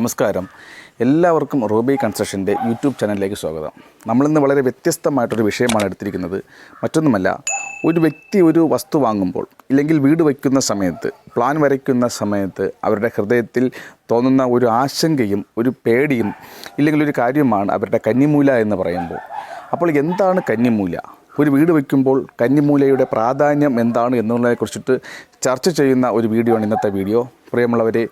നമസ്കാരം. എല്ലാവർക്കും Robbie കൺസ്ട്രക്ഷന്റെ YouTube ചാനലിലേക്ക് സ്വാഗതം. നമ്മളിന്ന് വളരെ വ്യത്യസ്തമായിട്ടൊരു വിഷയമാണ് എടുത്തിരിക്കുന്നത്. മറ്റൊന്നുമല്ല ഒരു വ്യക്തി ഒരു വസ്തു വാങ്ങുമ്പോൾ ഇല്ലെങ്കിൽ വീട് വയ്ക്കുന്ന സമയത്ത് പ്ലാൻ വരയ്ക്കുന്ന സമയത്ത് അവരുടെ ഹൃദയത്തിൽ തോന്നുന്ന ഒരു ആശങ്കയും ഒരു പേടിയും ഇല്ലെങ്കിൽ ഒരു കാര്യമാണ് അവരുടെ കന്നിമൂല എന്ന് പറയുമ്പോൾ. അപ്പോൾ എന്താണ് കന്നിമൂല? ഒരു വീട് വയ്ക്കുമ്പോൾ കന്നിമൂലയുടെ പ്രാധാന്യം എന്താണ് എന്നുള്ളതിനെക്കുറിച്ചിട്ട് ചർച്ച ചെയ്യുന്ന ഒരു വീഡിയോ ആണ് ഇന്നത്തെ വീഡിയോ. പ്രിയമുള്ളവരെ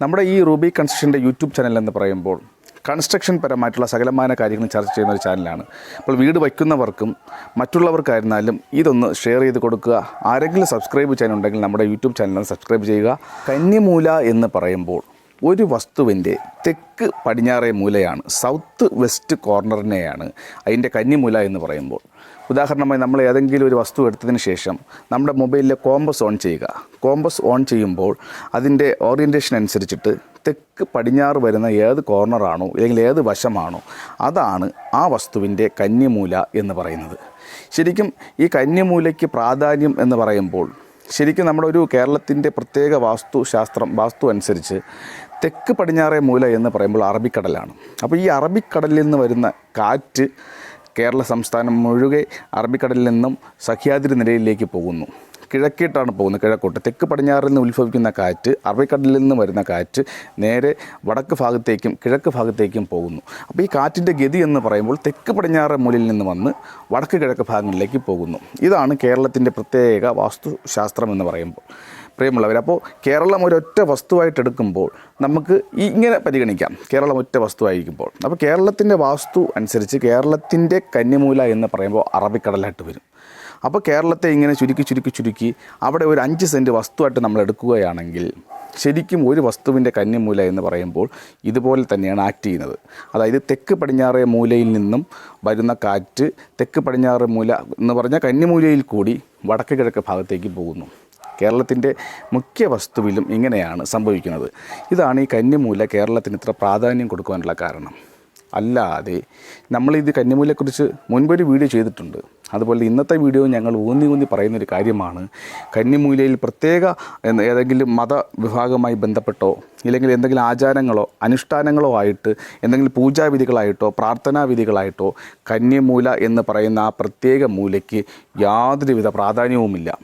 നമ്മുടെ ഈ റൂബി കൺസ്ട്രക്ഷന്റെ യൂട്യൂബ് ചാനൽ എന്ന് പറയുമ്പോൾ കൺസ്ട്രക്ഷൻ പരമായിട്ടുള്ള സകലമായ കാര്യങ്ങൾ ചർച്ച ചെയ്യുന്ന ഒരു ചാനലാണ് അപ്പോൾ വീട് വയ്ക്കുന്നവർക്കും മറ്റുള്ളവർക്കായിരുന്നാലും ഇതൊന്ന് ഷെയർ ചെയ്ത് കൊടുക്കുക. ആരെങ്കിലും സബ്സ്ക്രൈബ് ചെയ്യാനുണ്ടെങ്കിൽ നമ്മുടെ യൂട്യൂബ് ചാനൽ സബ്സ്ക്രൈബ് ചെയ്യുക. കന്നിമൂല എന്ന് പറയുമ്പോൾ ഒരു വസ്തുവിന്റെ തെക്ക് പടിഞ്ഞാറേ മൂലയാണ് സൗത്ത് വെസ്റ്റ് കോർണറിനെയാണ് അതിന്റെ കന്നിമൂല എന്ന് പറയുമ്പോൾ ഉദാഹരണമായി നമ്മൾ ഏതെങ്കിലും ഒരു വസ്തു എടുത്തതിന് ശേഷം നമ്മുടെ മൊബൈലിലെ കോമ്പസ് ഓൺ ചെയ്യുക. കോമ്പസ് ഓൺ ചെയ്യുമ്പോൾ അതിന്റെ ഓറിയന്റേഷൻ അനുസരിച്ചിട്ട് തെക്ക് പടിഞ്ഞാറ് വരുന്ന ഏത് കോർണറാണോ അല്ലെങ്കിൽ ഏത് വശമാണോ അതാണ് ആ വസ്തുവിന്റെ കന്യമൂല എന്ന് പറയുന്നത്. ശരിക്കും ഈ കന്യമൂലയ്ക്ക് പ്രാധാന്യം എന്ന് പറയുമ്പോൾ ശരിക്കും നമ്മുടെ ഒരു കേരളത്തിന്റെ പ്രത്യേക വാസ്തുശാസ്ത്രം വാസ്തു അനുസരിച്ച് തെക്ക് പടിഞ്ഞാറേ മൂല എന്ന് പറയുമ്പോൾ അറബിക്കടലാണ്. അപ്പോൾ ഈ അറബിക്കടലിൽ നിന്ന് വരുന്ന കാറ്റ് കേരള സംസ്ഥാനം മുഴുകെ അറബിക്കടലിൽ നിന്നും സഹ്യാദ്രി നിലയിലേക്ക് പോകുന്നു. കിഴക്കേട്ടാണ് പോകുന്നത് കിഴക്കോട്ട്. തെക്ക് പടിഞ്ഞാറിൽ നിന്ന് ഉത്ഭവിക്കുന്ന കാറ്റ് അറബിക്കടലിൽ നിന്ന് വരുന്ന കാറ്റ് നേരെ വടക്ക് ഭാഗത്തേക്കും കിഴക്ക് ഭാഗത്തേക്കും പോകുന്നു. അപ്പോൾ ഈ കാറ്റിന്റെ ഗതി എന്ന് പറയുമ്പോൾ തെക്ക് പടിഞ്ഞാറ് മൂലയിൽ നിന്ന് വന്ന് വടക്ക് കിഴക്ക് ഭാഗങ്ങളിലേക്ക് പോകുന്നു. ഇതാണ് കേരളത്തിന്റെ പ്രത്യേക വാസ്തുശാസ്ത്രം എന്ന് പറയുമ്പോൾ. പ്രിയമുള്ളവർ അപ്പോൾ കേരളം ഒരൊറ്റ വസ്തുവായിട്ട് എടുക്കുമ്പോൾ നമുക്ക് ഇങ്ങനെ പരിഗണിക്കാം. കേരളം ഒറ്റ വസ്തുവായിരിക്കുമ്പോൾ. അപ്പോൾ കേരളത്തിന്റെ വാസ്തു അനുസരിച്ച് കേരളത്തിന്റെ കന്യമൂല എന്ന് പറയുമ്പോൾ അറബിക്കടലായിട്ട് വരും. അപ്പോൾ കേരളത്തെ ഇങ്ങനെ ചുരുക്കി ചുരുക്കി ചുരുക്കി അവിടെ ഒരു അഞ്ച് സെന്റ് വസ്തുവായിട്ട് നമ്മൾ എടുക്കുകയാണെങ്കിൽ ശരിക്കും ഒരു വസ്തുവിന്റെ കന്യമൂല എന്ന് പറയുമ്പോൾ ഇതുപോലെ തന്നെയാണ് ആക്ട് ചെയ്യുന്നത്. അതായത് തെക്ക് പടിഞ്ഞാറേ മൂലയിൽ നിന്നും വരുന്ന കാറ്റ് തെക്ക് പടിഞ്ഞാറ് മൂല എന്ന് പറഞ്ഞാൽ കന്യമൂലയിൽ കൂടി വടക്ക് കിഴക്ക് ഭാഗത്തേക്ക് പോകുന്നു. കേരളത്തിന്റെ മുഖ്യ വസ്തുവിലും ഇങ്ങനെയാണ് സംഭവിക്കുന്നത്. ഇതാണ് ഈ കന്നിമൂല കേരളത്തിന് ഇത്ര പ്രാധാന്യം കൊടുക്കുവാനുള്ള കാരണം. അല്ലാതെ നമ്മളിത് കന്യമൂലയെക്കുറിച്ച് മുൻപൊരു വീഡിയോ ചെയ്തിട്ടുണ്ട്. അതുപോലെ ഇന്നത്തെ വീഡിയോ ഞങ്ങൾ ഊന്നി ഊന്നി പറയുന്നൊരു കാര്യമാണ്. കന്നിമൂലയിൽ പ്രത്യേക ഏതെങ്കിലും മത വിഭാഗമായി ബന്ധപ്പെട്ടോ ഇല്ലെങ്കിൽ എന്തെങ്കിലും ആചാരങ്ങളോ അനുഷ്ഠാനങ്ങളോ ആയിട്ട് എന്തെങ്കിലും പൂജാവിധികളായിട്ടോ പ്രാർത്ഥനാവിധികളായിട്ടോ കന്നിമൂല എന്ന് പറയുന്ന ആ പ്രത്യേക മൂലയ്ക്ക് യാതൊരുവിധ പ്രാധാന്യവുമില്ല.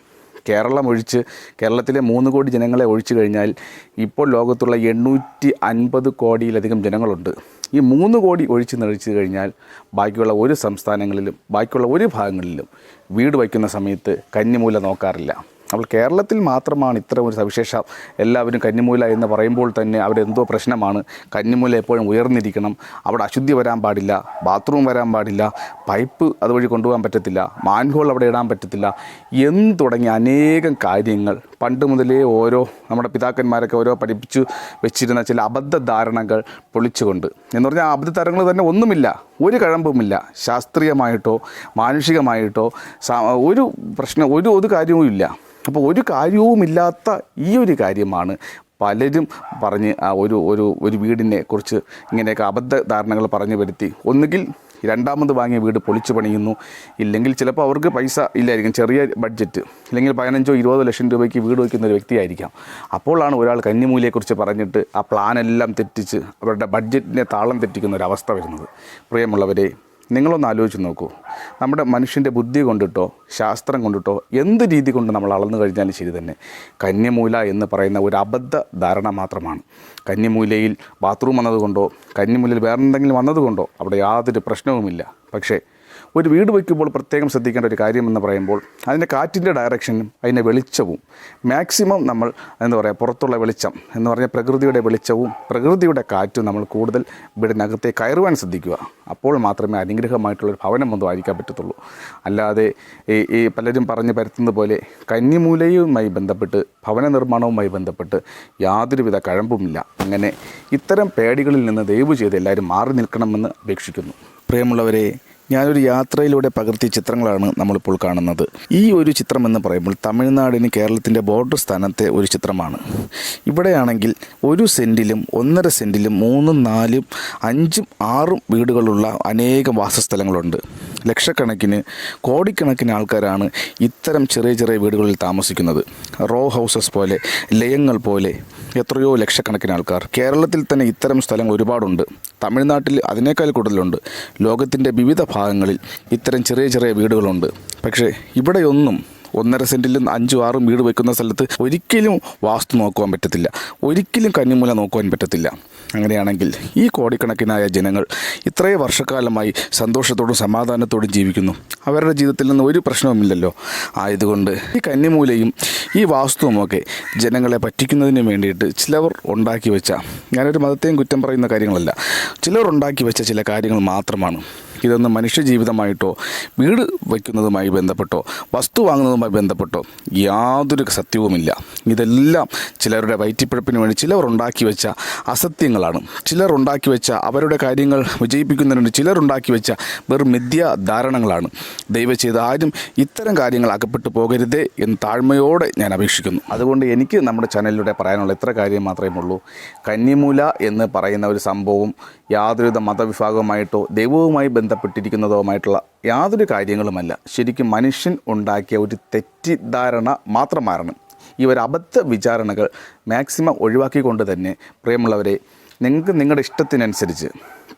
കേരളം ഒഴിച്ച് കേരളത്തിലെ മൂന്ന് കോടി ജനങ്ങളെ ഒഴിച്ചു കഴിഞ്ഞാൽ ഇപ്പോൾ ലോകത്തുള്ള എണ്ണൂറ്റി അൻപത് കോടിയിലധികം ജനങ്ങളുണ്ട്. ഈ മൂന്ന് കോടി ഒഴിച്ച് നിറച്ചു കഴിഞ്ഞാൽ ബാക്കിയുള്ള ഒരു സംസ്ഥാനങ്ങളിലും ബാക്കിയുള്ള ഒരു ഭാഗങ്ങളിലും വീട് വയ്ക്കുന്ന സമയത്ത് കന്നിമൂല നോക്കാറില്ല. അപ്പോൾ കേരളത്തിൽ മാത്രമാണ് ഇത്ര ഒരു സവിശേഷം എല്ലാവരും കന്നിമൂല എന്ന് പറയുമ്പോൾ തന്നെ അവിടെ എന്തോ പ്രശ്നമാണ്. കന്നിമൂല എപ്പോഴും ഉയർന്നിരിക്കണം. അവിടെ അശുദ്ധി വരാൻ പാടില്ല. ബാത്റൂം വരാൻ പാടില്ല. പൈപ്പ് അതുവഴി കൊണ്ടുപോകാൻ പറ്റത്തില്ല. മാൻഹോൾ അവിടെ ഇടാൻ പറ്റത്തില്ല. എന്ന് തുടങ്ങിയ അനേകം കാര്യങ്ങൾ. പണ്ട് മുതലേ ഓരോ നമ്മുടെ പിതാക്കന്മാരൊക്കെ ഓരോ പഠിപ്പിച്ചു വെച്ചിരുന്ന ചില അബദ്ധ ധാരണകൾ പൊളിച്ചുകൊണ്ട്. എന്ന് പറഞ്ഞാൽ ആ അബദ്ധധാരണകൾ തന്നെ ഒന്നുമില്ല. ഒരു കഴമ്പുമില്ല. ശാസ്ത്രീയമായിട്ടോ മാനുഷികമായിട്ടോ ഒരു പ്രശ്നം ഒരു ഒരു കാര്യവും ഇല്ല അപ്പോൾ ഒരു കാര്യവുമില്ലാത്ത ഈ ഒരു കാര്യമാണ് പലരും പറഞ്ഞ് ആ ഒരു ഒരു ഒരു വീടിനെ കുറിച്ച് ഇങ്ങനെയൊക്കെ അബദ്ധ ധാരണകൾ പറഞ്ഞു വരുത്തി. ഒന്നുകിൽ രണ്ടാമത് വാങ്ങിയ വീട് പൊളിച്ചു പണിയുന്നു. ഇല്ലെങ്കിൽ ചിലപ്പോൾ അവർക്ക് പൈസ ഇല്ലായിരിക്കും ചെറിയ ബഡ്ജറ്റ്. ഇല്ലെങ്കിൽ പതിനഞ്ചോ ഇരുപതോ ലക്ഷം രൂപയ്ക്ക് വീട് വയ്ക്കുന്ന ഒരു വ്യക്തിയായിരിക്കാം. അപ്പോഴാണ് ഒരാൾ കന്നിമൂലയെക്കുറിച്ച് പറഞ്ഞിട്ട് ആ പ്ലാനെല്ലാം തെറ്റിച്ച് അവരുടെ ബഡ്ജറ്റിനെ താളം തെറ്റിക്കുന്ന ഒരു അവസ്ഥ വരുന്നത്. പ്രിയമുള്ളവരെ നിങ്ങളൊന്ന് ആലോചിച്ച് നോക്കൂ. നമ്മുടെ മനുഷ്യന്റെ ബുദ്ധി കൊണ്ടിട്ടോ ശാസ്ത്രം കൊണ്ടിട്ടോ എന്ത് രീതി കൊണ്ട് നമ്മൾ അളന്നു കഴിഞ്ഞാലും ശരി തന്നെ. കന്യമൂല എന്ന് പറയുന്ന ഒരു അബദ്ധ ധാരണ മാത്രമാണ്. കന്യമൂലയിൽ ബാത്റൂം വന്നതുകൊണ്ടോ കന്യമൂലയിൽ വേറെന്തെങ്കിലും വന്നതുകൊണ്ടോ അവിടെ യാതൊരു പ്രശ്നവുമില്ല. പക്ഷേ ഒരു വീട് വയ്ക്കുമ്പോൾ പ്രത്യേകം ശ്രദ്ധിക്കേണ്ട ഒരു കാര്യം എന്ന് പറയുമ്പോൾ അതിന്റെ കാറ്റിന്റെ ഡയറക്ഷനും അതിന്റെ വെളിച്ചവും മാക്സിമം നമ്മൾ എന്താ പറയുക പുറത്തുള്ള വെളിച്ചം എന്ന് പറഞ്ഞാൽ പ്രകൃതിയുടെ വെളിച്ചവും പ്രകൃതിയുടെ കാറ്റും നമ്മൾ കൂടുതൽ വീടിനകത്തെ കയറുവാൻ ശ്രദ്ധിക്കുക. അപ്പോൾ മാത്രമേ അനുഗ്രഹമായിട്ടുള്ളൊരു ഭവനം ഒന്നും ആയിരിക്കാൻ പറ്റത്തുള്ളൂ. അല്ലാതെ ഈ ഈ പലരും പറഞ്ഞു പരത്തുന്ന പോലെ കന്നിമൂലയുമായി ബന്ധപ്പെട്ട് ഭവന നിർമ്മാണവുമായി ബന്ധപ്പെട്ട് യാതൊരുവിധ കഴമ്പുമില്ല. അങ്ങനെ ഇത്തരം പേടികളിൽ നിന്ന് ദയവ് ചെയ്ത് എല്ലാവരും മാറി നിൽക്കണമെന്ന് അപേക്ഷിക്കുന്നു. പ്രിയമുള്ളവരെ ഞാനൊരു യാത്രയിലൂടെ പകർത്തിയ ചിത്രങ്ങളാണ് നമ്മളിപ്പോൾ കാണുന്നത്. ഈ ഒരു ചിത്രം എന്ന് പറയുമ്പോൾ തമിഴ്നാടിന് കേരളത്തിന്റെ ബോർഡർ സ്ഥാനത്തെ ഒരു ചിത്രമാണ്. ഇവിടെയാണെങ്കിൽ ഒരു സെന്റിലും ഒന്നര സെന്റിലും മൂന്നും നാലും അഞ്ചും ആറും വീടുകളുള്ള അനേകം വാസസ്ഥലങ്ങളുണ്ട്. ലക്ഷക്കണക്കിന് കോടിക്കണക്കിന് ആൾക്കാരാണ് ഇത്തരം ചെറിയ ചെറിയ വീടുകളിൽ താമസിക്കുന്നത്. റോ ഹൗസസ് പോലെ ലയങ്ങൾ പോലെ എത്രയോ ലക്ഷക്കണക്കിന് ആൾക്കാർ. കേരളത്തിൽ തന്നെ ഇത്തരം സ്ഥലങ്ങൾ ഒരുപാടുണ്ട്. തമിഴ്നാട്ടിൽ അതിനേക്കാൾ കൂടുതലുണ്ട്. ലോകത്തിന്റെ വിവിധ ഭാഗങ്ങളിൽ ഇത്തരം ചെറിയ ചെറിയ വീടുകളുണ്ട്. പക്ഷേ ഇവിടെയൊന്നും ഒന്നര സെന്റിലും അഞ്ചും ആറും വീട് വെക്കുന്ന സ്ഥലത്ത് ഒരിക്കലും വാസ്തു നോക്കുവാൻ പറ്റത്തില്ല. ഒരിക്കലും കന്നിമൂല നോക്കുവാൻ പറ്റത്തില്ല. അങ്ങനെയാണെങ്കിൽ ഈ കോടിക്കണക്കിനായ ജനങ്ങൾ ഇത്രയും വർഷക്കാലമായി സന്തോഷത്തോടും സമാധാനത്തോടും ജീവിക്കുന്നു. അവരുടെ ജീവിതത്തിൽ നിന്ന് ഒരു പ്രശ്നവുമില്ലല്ലോ. ആയതുകൊണ്ട് ഈ കന്നിമൂലയും ഈ വാസ്തുവുമൊക്കെ ജനങ്ങളെ പറ്റിക്കുന്നതിന് വേണ്ടിയിട്ട് ചിലവർ ഉണ്ടാക്കി വെച്ച ഞാനൊരു മതത്തെയും കുറ്റം പറയുന്ന കാര്യങ്ങളല്ല. ചിലർ ഉണ്ടാക്കി വെച്ച ചില കാര്യങ്ങൾ മാത്രമാണ്. ഇതൊന്നും മനുഷ്യജീവിതമായിട്ടോ വീട് വയ്ക്കുന്നതുമായി ബന്ധപ്പെട്ടോ വസ്തു വാങ്ങുന്നതുമായി ബന്ധപ്പെട്ടോ? യാതൊരു സത്യവുമില്ല. ഇതെല്ലാം ചിലരുടെ വയറ്റിപ്പിഴപ്പിന് വേണ്ടി ചിലർ ഉണ്ടാക്കി വെച്ച അസത്യങ്ങളാണ്. ചിലർ ഉണ്ടാക്കി വെച്ച അവരുടെ കാര്യങ്ങൾ വിജയിപ്പിക്കുന്നതിന് ചിലർ ഉണ്ടാക്കി വെച്ച വെറും മിഥ്യാ ധാരണകളാണ് ദയവ് ചെയ്ത് ആരും ഇത്തരം കാര്യങ്ങൾ അകപ്പെട്ടു പോകരുതേ എന്ന് താഴ്മയോടെ ഞാൻ അപേക്ഷിക്കുന്നു. അതുകൊണ്ട് എനിക്ക് നമ്മുടെ ചാനലിലൂടെ പറയാനുള്ള ഇത്ര കാര്യം മാത്രമേ ഉള്ളൂ. കന്നിമൂല എന്ന് പറയുന്ന ഒരു സംഭവം യാതൊരുവിധ മതവിഭാഗവുമായിട്ടോ ദൈവവുമായി ബന്ധപ്പെട്ടിരിക്കുന്നതുമായിട്ടുള്ള യാതൊരു കാര്യങ്ങളുമല്ല. ശരിക്കും മനുഷ്യൻ ഉണ്ടാക്കിയ ഒരു തെറ്റിദ്ധാരണ മാത്രമാണ് ഈ ഒരു അബദ്ധ വിചാരണകൾ മാക്സിമം ഒഴിവാക്കിക്കൊണ്ട് തന്നെ പ്രിയമുള്ളവരെ നിങ്ങൾക്ക് നിങ്ങളുടെ ഇഷ്ടത്തിനനുസരിച്ച്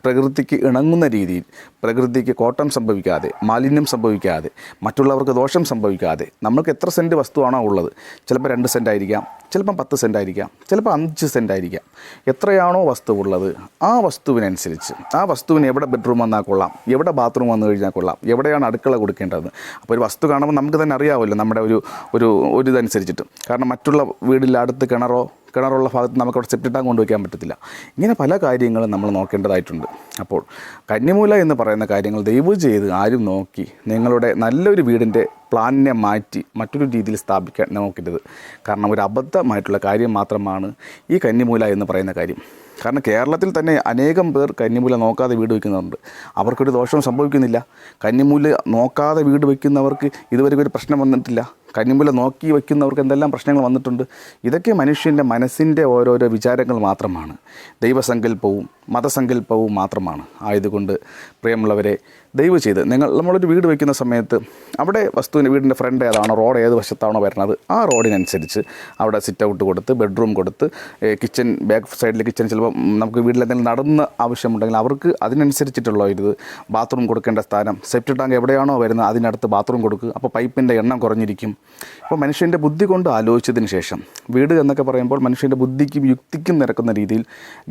പ്രകൃതിക്ക് ഇണങ്ങുന്ന രീതിയിൽ പ്രകൃതിക്ക് കോട്ടം സംഭവിക്കാതെ മാലിന്യം സംഭവിക്കാതെ മറ്റുള്ളവർക്ക് ദോഷം സംഭവിക്കാതെ നമ്മൾക്ക് എത്ര സെന്റ് വസ്തുവാണോ ഉള്ളത്. ചിലപ്പോൾ രണ്ട് സെന്റ് ആയിരിക്കാം ചിലപ്പം പത്ത് സെന്റ് ആയിരിക്കാം ചിലപ്പോൾ അഞ്ച് സെന്റ് ആയിരിക്കാം എത്രയാണോ വസ്തു ഉള്ളത് ആ വസ്തുവിനനുസരിച്ച് ആ വസ്തുവിന് എവിടെ ബെഡ്റൂം വന്നാൽ കൊള്ളാം എവിടെ ബാത്റൂം വന്നു കഴിഞ്ഞാൽ കൊള്ളാം എവിടെയാണ് അടുക്കള കൊടുക്കേണ്ടത്. അപ്പോൾ ഒരു വസ്തു കാണുമ്പോൾ നമുക്ക് തന്നെ അറിയാമല്ലോ നമ്മുടെ ഒരു ഒരു ഒരു ഇതനുസരിച്ചിട്ട്. കാരണം മറ്റുള്ള വീടിൽ അടുത്ത് കിണറോ കിണറുള്ള ഭാഗത്ത് നമുക്ക് അവിടെ സെപ്റ്റി ടാങ്ക് കൊണ്ടുവയ്ക്കാൻ പറ്റത്തില്ല. ഇങ്ങനെ പല കാര്യങ്ങളും നമ്മൾ നോക്കേണ്ടതായിട്ടുണ്ട്. അപ്പോൾ കന്നിമൂല എന്ന് പറയുന്ന കാര്യങ്ങൾ ദയവ് ചെയ്ത് ആരും നോക്കി നിങ്ങളുടെ നല്ലൊരു വീടിന്റെ പ്ലാനിനെ മാറ്റി മറ്റൊരു രീതിയിൽ സ്ഥാപിക്കാൻ നോക്കരുത്. കാരണം ഒരു അബദ്ധമായിട്ടുള്ള കാര്യം മാത്രമാണ് ഈ കന്നിമൂല എന്ന് പറയുന്ന കാര്യം. കാരണം കേരളത്തിൽ തന്നെ അനേകം പേർ കന്നിമൂല നോക്കാതെ വീട് വയ്ക്കുന്നുണ്ട്. അവർക്കൊരു ദോഷം സംഭവിക്കുന്നില്ല. കന്നിമൂല നോക്കാതെ വീട് വയ്ക്കുന്നവർക്ക് ഇതുവരെ ഒരു പ്രശ്നം വന്നിട്ടില്ല. കന്നിമൂല നോക്കി വയ്ക്കുന്നവർക്ക് എന്തെല്ലാം പ്രശ്നങ്ങൾ വന്നിട്ടുണ്ട്? ഇതൊക്കെ മനുഷ്യന്റെ മനസ്സിന്റെ ഓരോരോ വിചാരങ്ങൾ മാത്രമാണ്. ദൈവസങ്കല്പവും മതസങ്കല്പവും മാത്രമാണ്. ആയതുകൊണ്ട് പ്രിയമുള്ളവരെ ദയവ് ചെയ്ത് നിങ്ങൾ നമ്മളൊരു വീട് വയ്ക്കുന്ന സമയത്ത് അവിടെ വസ്തുവിന്റെ വീടിന്റെ ഫ്രണ്ട് ഏതാണോ റോഡ് ഏത് വശത്താണോ വരുന്നത് ആ റോഡിനനുസരിച്ച് അവിടെ സിറ്റ് ഔട്ട് കൊടുത്ത് ബെഡ്റൂം കൊടുത്ത് കിച്ചൺ ബാക്ക് സൈഡിൽ കിച്ചൺ ചിലപ്പോൾ നമുക്ക് വീട്ടിൽ എന്തെങ്കിലും നടന്ന് ആവശ്യമുണ്ടെങ്കിൽ അവർക്ക് അതിനനുസരിച്ചിട്ടുള്ള ഒരു ബാത്റൂം കൊടുക്കേണ്ട സ്ഥാനം സെപ്റ്റ് ടാങ്ക് എവിടെയാണോ വരുന്നത് അതിനടുത്ത് ബാത്റൂം കൊടുക്കുക. അപ്പോൾ പൈപ്പിന്റെ എണ്ണം കുറഞ്ഞിരിക്കും. അപ്പോൾ മനുഷ്യന്റെ ബുദ്ധി കൊണ്ട് ആലോചിച്ചതിന് ശേഷം വീട് എന്നൊക്കെ പറയുമ്പോൾ മനുഷ്യന്റെ ബുദ്ധിക്കും യുക്തിക്കും നിരക്കുന്ന രീതിയിൽ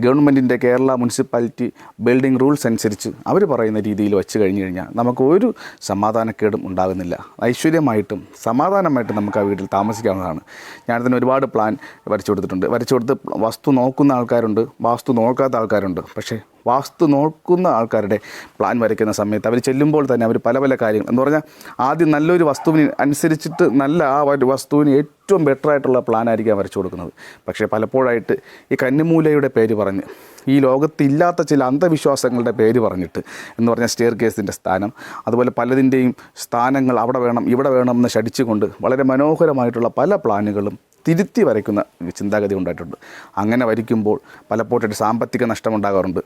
ഗവൺമെന്റിന്റെ കേരള മുനിസിപ്പാലിറ്റി ബിൽഡിംഗ് റൂൾസ് അനുസരിച്ച് അവർ പറയുന്ന രീതിയിൽ വെച്ച് കഴിഞ്ഞ് കഴിഞ്ഞാൽ നമുക്ക് ഒരു സമാധാനക്കേടും ഉണ്ടാകുന്നില്ല. ഐശ്വര്യമായിട്ടും സമാധാനമായിട്ടും നമുക്ക് ആ വീട്ടിൽ താമസിക്കാവുന്നതാണ്. ഞാനിതിന് ഒരുപാട് പ്ലാൻ വരച്ചു കൊടുത്തിട്ടുണ്ട്. വരച്ചു കൊടുത്ത് വസ്തു നോക്കുന്ന ആൾക്കാരുണ്ട് വാസ്തു നോക്കാത്ത ആൾക്കാരുണ്ട്. പക്ഷേ വാസ്തു നോക്കുന്ന ആൾക്കാരുടെ പ്ലാൻ വരയ്ക്കുന്ന സമയത്ത് അവർ ചെല്ലുമ്പോൾ തന്നെ അവർ പല പല കാര്യങ്ങൾ. എന്ന് പറഞ്ഞാൽ ആദ്യം നല്ലൊരു വസ്തുവിന് അനുസരിച്ചിട്ട് നല്ല ആ ഒരു വസ്തുവിന് ഏറ്റവും ബെറ്റർ ആയിട്ടുള്ള പ്ലാൻ ആയിരിക്കാം വരച്ചു കൊടുക്കുന്നത് പക്ഷേ പലപ്പോഴായിട്ട് ഈ കന്നിമൂലയുടെ പേര് പറഞ്ഞ് ഈ ലോകത്തില്ലാത്ത ചില അന്ധവിശ്വാസങ്ങളുടെ പേര് പറഞ്ഞിട്ട് എന്ന് പറഞ്ഞാൽ സ്റ്റെയർ കേസിന്റെ സ്ഥാനം അതുപോലെ പലതിന്റെയും സ്ഥാനങ്ങൾ അവിടെ വേണം ഇവിടെ വേണം എന്ന് ശടിച്ചുകൊണ്ട് വളരെ മനോഹരമായിട്ടുള്ള പല പ്ലാനുകളും തിരുത്തി വരയ്ക്കുന്ന ചിന്താഗതി ഉണ്ടായിട്ടുണ്ട്. അങ്ങനെ വരയ്ക്കുമ്പോൾ പലപ്പോഴായിട്ട് സാമ്പത്തിക നഷ്ടമുണ്ടാകാറുണ്ട്.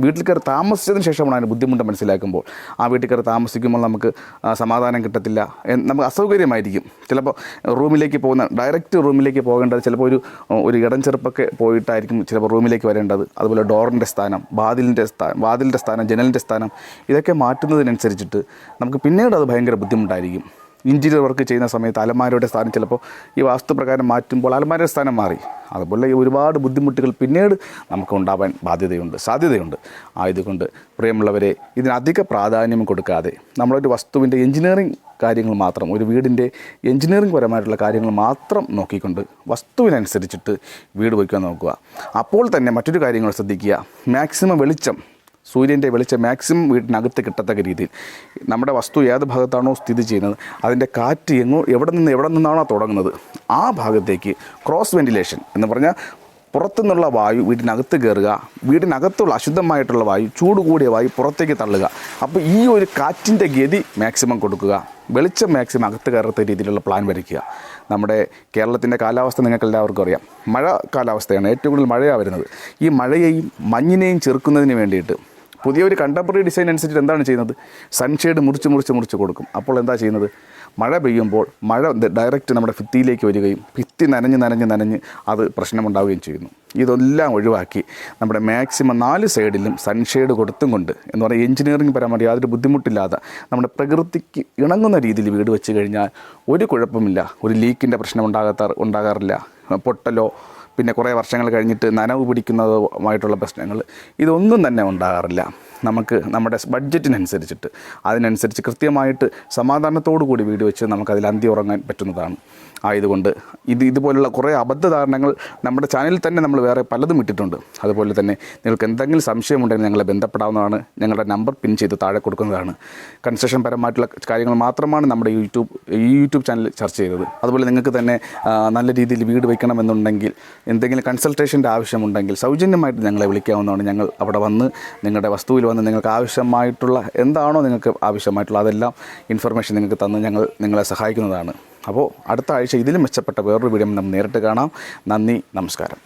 വീട്ടിൽ കയറി താമസിച്ചതിന് ശേഷമാണ് അതിന് ബുദ്ധിമുട്ട് മനസ്സിലാക്കുമ്പോൾ ആ വീട്ടിൽ കയറി താമസിക്കുമ്പോൾ നമുക്ക് സമാധാനം കിട്ടത്തില്ല നമുക്ക് അസൗകര്യമായിരിക്കും. ചിലപ്പോൾ റൂമിലേക്ക് പോകുന്ന ഡയറക്റ്റ് റൂമിലേക്ക് പോകേണ്ടത് ചിലപ്പോൾ ഒരു ഒരു ഇടം ചെറുപ്പൊക്കെ പോയിട്ടായിരിക്കും ചിലപ്പോൾ റൂമിലേക്ക് വരേണ്ടത്. അതുപോലെ ഡോറിന്റെ സ്ഥാനം വാതിലിന്റെ സ്ഥാനം വാതിലിന്റെ സ്ഥാനം ജനലിന്റെ സ്ഥാനം ഇതൊക്കെ മാറ്റുന്നതിനനുസരിച്ചിട്ട് നമുക്ക് പിന്നീട് അത് ഭയങ്കര ബുദ്ധിമുട്ടായിരിക്കും. ഇന്റീരിയർ വർക്ക് ചെയ്യുന്ന സമയത്ത് അലമാരയുടെ സ്ഥാനം ചിലപ്പോൾ ഈ വാസ്തുപ്രകാരം മാറ്റുമ്പോൾ അലമാരയുടെ സ്ഥാനം മാറി. അതുപോലെ ഒരുപാട് ബുദ്ധിമുട്ടുകൾ പിന്നീട് നമുക്ക് ഉണ്ടാവാൻ ബാധ്യതയുണ്ട് സാധ്യതയുണ്ട്. ആയതുകൊണ്ട് പ്രിയമുള്ളവരെ ഇതിനധിക പ്രാധാന്യം കൊടുക്കാതെ നമ്മളൊരു വസ്തുവിന്റെ എഞ്ചിനീയറിംഗ് കാര്യങ്ങൾ മാത്രം ഒരു വീടിന്റെ എഞ്ചിനീയറിംഗ് പരമായിട്ടുള്ള കാര്യങ്ങൾ മാത്രം നോക്കിക്കൊണ്ട് വസ്തുവിനനുസരിച്ചിട്ട് വീട് വയ്ക്കാൻ നോക്കുക. അപ്പോൾ തന്നെ മറ്റൊരു കാര്യങ്ങൾ ശ്രദ്ധിക്കുക. മാക്സിമം വെളിച്ചം സൂര്യന്റെ വെളിച്ചം മാക്സിമം വീട്ടിനകത്ത് കിട്ടത്തക്ക രീതിയിൽ. നമ്മുടെ വസ്തു ഏത് ഭാഗത്താണോ സ്ഥിതി ചെയ്യുന്നത് അതിന്റെ കാറ്റ് എങ്ങോ എവിടെ നിന്ന് എവിടെ നിന്നാണോ തുടങ്ങുന്നത് ആ ഭാഗത്തേക്ക് ക്രോസ് വെന്റിലേഷൻ എന്ന് പറഞ്ഞാൽ പുറത്തുനിന്നുള്ള വായു വീടിനകത്ത് കയറുക വീടിനകത്തുള്ള അശുദ്ധമായിട്ടുള്ള വായു ചൂട് കൂടിയ വായു പുറത്തേക്ക് തള്ളുക. അപ്പോൾ ഈ ഒരു കാറ്റിന്റെ ഗതി മാക്സിമം കൊടുക്കുക. വെളിച്ചം മാക്സിമം അകത്ത് കയറത്ത രീതിയിലുള്ള പ്ലാൻ വരയ്ക്കുക. നമ്മുടെ കേരളത്തിന്റെ കാലാവസ്ഥ നിങ്ങൾക്ക് എല്ലാവർക്കും അറിയാം. മഴ കാലാവസ്ഥയാണ് ഏറ്റവും കൂടുതൽ മഴയാണ് വരുന്നത്. ഈ മഴയെയും മഞ്ഞിനെയും ചെറുക്കുന്നതിന് വേണ്ടിയിട്ട് പുതിയൊരു കണ്ടംപററി ഡിസൈൻ അനുസരിച്ച് എന്താണ് ചെയ്യുന്നത്? സൺഷെയ്ഡ് മുറിച്ച് മുറിച്ച് മുറിച്ച് കൊടുക്കും. അപ്പോൾ എന്താ ചെയ്യുന്നത്? മഴ പെയ്യുമ്പോൾ മഴ ഡയറക്റ്റ് നമ്മുടെ ഭിത്തിയിലേക്ക് വരികയും ഭിത്തി നനഞ്ഞ് നനഞ്ഞ് നനഞ്ഞ് അത് പ്രശ്നമുണ്ടാവുകയും ചെയ്യുന്നു. ഇതെല്ലാം ഒഴിവാക്കി നമ്മുടെ മാക്സിമം നാല് സൈഡിലും സൺഷെയ്ഡ് കൊടുത്തും കൊണ്ട് എന്ന് പറയുക എഞ്ചിനീയറിംഗ് പരമായിട്ട് യാതൊരു ബുദ്ധിമുട്ടില്ലാതെ നമ്മുടെ പ്രകൃതിക്ക് ഇണങ്ങുന്ന രീതിയിൽ വീട് വെച്ച് കഴിഞ്ഞാൽ ഒരു കുഴപ്പമില്ല. ഒരു ലീക്കിന്റെ പ്രശ്നം ഉണ്ടാകാത്ത ഉണ്ടാകാറില്ല. പൊട്ടലോ പിന്നെ കുറേ വർഷങ്ങൾ കഴിഞ്ഞിട്ട് നനവ് പിടിക്കുന്നതുമായിട്ടുള്ള പ്രശ്നങ്ങൾ ഇതൊന്നും തന്നെ ഉണ്ടാകാറില്ല. നമുക്ക് നമ്മുടെ ബഡ്ജറ്റിനനുസരിച്ചിട്ട് അതിനനുസരിച്ച് കൃത്യമായിട്ട് സമാധാനത്തോടു കൂടി വീട് വെച്ച് നമുക്കതിൽ അന്തി ഉറങ്ങാൻ പറ്റുന്നതാണ്. ആയതുകൊണ്ട് ഇത് ഇതുപോലുള്ള കുറേ അബദ്ധധാരണകൾ നമ്മുടെ ചാനലിൽ തന്നെ നമ്മൾ വേറെ പലതും ഇട്ടിട്ടുണ്ട്. അതുപോലെ തന്നെ നിങ്ങൾക്ക് എന്തെങ്കിലും സംശയമുണ്ടെങ്കിൽ ഞങ്ങളെ ബന്ധപ്പെടാവുന്നതാണ്. ഞങ്ങളുടെ നമ്പർ പിൻ ചെയ്ത് താഴെ കൊടുക്കുന്നതാണ്. കൺസ്ട്രക്ഷൻ പരമായിട്ടുള്ള കാര്യങ്ങൾ മാത്രമാണ് നമ്മുടെ യൂട്യൂബ് ഈ യൂട്യൂബ് ചാനൽ ചർച്ച ചെയ്തത്. അതുപോലെ നിങ്ങൾക്ക് തന്നെ നല്ല രീതിയിൽ വീട് വയ്ക്കണമെന്നുണ്ടെങ്കിൽ എന്തെങ്കിലും കൺസൾട്ടേഷന്റെ ആവശ്യമുണ്ടെങ്കിൽ സൗജന്യമായിട്ട് ഞങ്ങളെ വിളിക്കാവുന്നതാണ്. ഞങ്ങൾ അവിടെ വന്ന് നിങ്ങളുടെ വസ്തുവിൽ വന്ന് നിങ്ങൾക്ക് ആവശ്യമായിട്ടുള്ള എന്താണോ നിങ്ങൾക്ക് ആവശ്യമായിട്ടുള്ള അതെല്ലാം ഇൻഫർമേഷൻ നിങ്ങൾക്ക് തന്ന് ഞങ്ങൾ നിങ്ങളെ സഹായിക്കുന്നതാണ്. അപ്പോൾ അടുത്ത ആഴ്ച ഇതിലും മെച്ചപ്പെട്ട വേറൊരു വീഡിയോ നമുക്ക് നേരിട്ട് കാണാം. നന്ദി നമസ്കാരം.